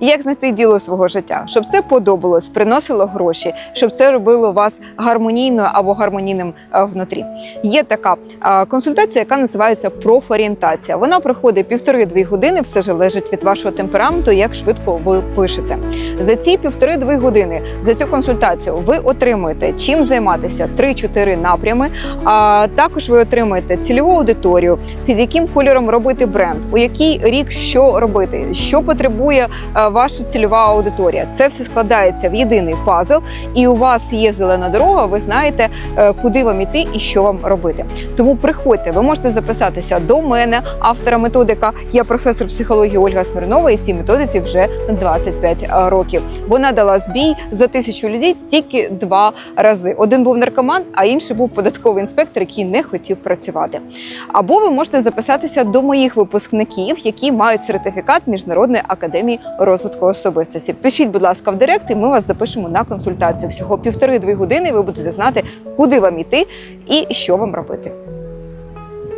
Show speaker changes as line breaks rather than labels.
як знайти діло свого життя, щоб це подобалось, приносило гроші, щоб це робило вас гармонійною або гармонійним е, внутрі. Є така е, консультація, яка називається профорієнтація. Вона проходить півтори-дві години. Все залежить від вашого темпераменту, як швидко ви пишете. За ці півтори-дві години за цю консультацію ви отримуєте чим займатися 3-4 напрями. А також ви отримуєте цільову аудиторію, під яким кольором робити бренд, у який рік що робити, що потребує е, ваша цільова аудиторія. Це все складається в єдиний пазл, і у вас є зелена дорога. Ви знаєте, е, куди вам іти і що вам робити. Тому приходьте, ви можете записатися до мене, автора методика. Я професор психології Ольга Смирнова, і цій методиці вже 25 років. Вона дала збій за тисячу людей тільки два рази. Один був наркоман, а інший був податковий інспектор, який не хотів працювати. Або ви можете записатися до моїх випускників, які мають сертифікат Міжнародної академії розвитку особистості. Пишіть, будь ласка, в директ, і ми вас запишемо на консультацію. Всього півтори-дві години. Ви будете знати, куди вам іти і що вам робити.